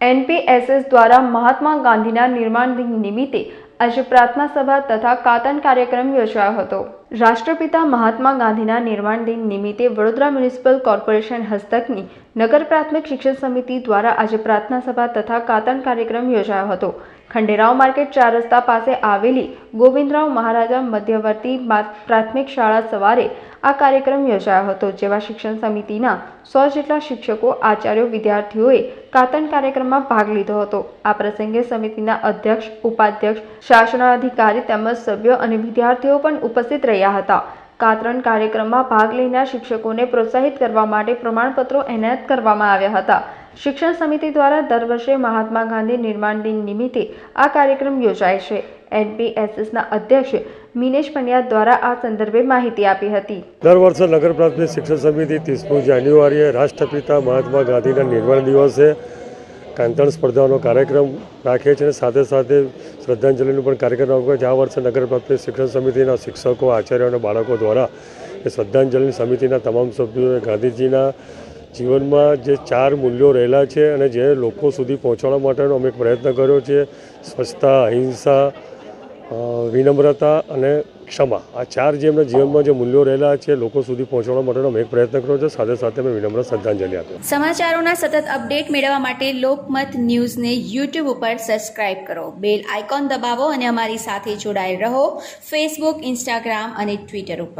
એનપીએસએસ દ્વારા મહાત્મા ગાંધીના નિર્માણ દિન નિમિત્તે આજે પ્રાર્થના સભા તથા કાતન કાર્યક્રમ યોજાયો હતો. રાષ્ટ્રપિતા મહાત્મા ગાંધીના નિર્માણ દિન નિમિત્તે વડોદરા મ્યુનિસિપલ કોર્પોરેશન હસ્તકની નગર પ્રાથમિક શિક્ષણ સમિતિ દ્વારા આજે પ્રાર્થના સભા તથા કાતન કાર્યક્રમ યોજાયો હતો. ખંડેરાવ માર્કેટ ચાર રસ્તા પાસે આવેલી ગોવિંદરાવ મહારાજા મધ્યવર્તી પ્રાથમિક શાળા સવારે આ કાર્યક્રમ યોજાયો હતો, જેમાં શિક્ષણ સમિતિના સો જેટલા શિક્ષકો, આચાર્યો, વિદ્યાર્થીઓએ કાતન કાર્યક્રમમાં ભાગ લીધો હતો. આ પ્રસંગે સમિતિના અધ્યક્ષ, ઉપાધ્યક્ષ, શાસનાધિકારી તેમજ સભ્યો અને વિદ્યાર્થીઓ પણ ઉપસ્થિત રહ્યા. હતા. કાતરણ કાર્યક્રમમાં ભાગ લેનાર શિક્ષકોને પ્રોત્સાહિત કરવા માટે પ્રમાણપત્રો એનાયત કરવામાં આવ્યા હતા. શિક્ષણ સમિતિ દ્વારા દર વર્ષે મહાત્મા ગાંધી નિર્માણ દિન નિમિત્તે આ કાર્યક્રમ યોજાય છે. એનપીએસએસના અધ્યક્ષ મિનેશ પંડ્યા દ્વારા આ સંદર્ભે માહિતી આપી હતી. દર વર્ષે નગર પ્રાથમિક શિક્ષણ સમિતિ ત્રીસમી જાન્યુઆરીએ રાષ્ટ્રપિતા મહાત્મા ગાંધીના નિર્માણ દિવસે કાંતણ સ્પર્ધાનો કાર્યક્રમ રાખે છે અને સાથે સાથે શ્રદ્ધાંજલિનો પણ કાર્યક્રમ રાખે છે. આ વર્ષે નગર પ્રાથમિક શિક્ષણ સમિતિના શિક્ષકો, આચાર્યો અને બાળકો દ્વારા એ શ્રદ્ધાંજલિ સમિતિના તમામ સભ્યોએ ગાંધીજીના જીવનમાં જે ચાર મૂલ્યો રહેલા છે અને જે લોકો સુધી પહોંચાડવા માટેનો અમે પ્રયત્ન કર્યો છે. સ્વચ્છતા, અહિંસા વિનમ્રતા અને ક્ષમા. આ ચાર જે એમના જીવનમાં જે મૂલ્યો રહેલા છે, લોકો સુધી પહોંચવા માટેનો મેં પ્રયત્ન કર્યો છે. સાથે સાથે મેં વિનમ્ર શ્રદ્ધાંજલિ આપી સમાચારોના સતત અપડેટ મેળવવા માટે લોકમત ન્યૂઝને યુટ્યુબ ઉપર સબસ્ક્રાઇબ કરો. બેલ આઇકોન દબાવો અને અમારી સાથે જોડાયેલ રહો. ફેસબુક ઇન્સ્ટાગ્રામ અને ટ્વિટર ઉપર.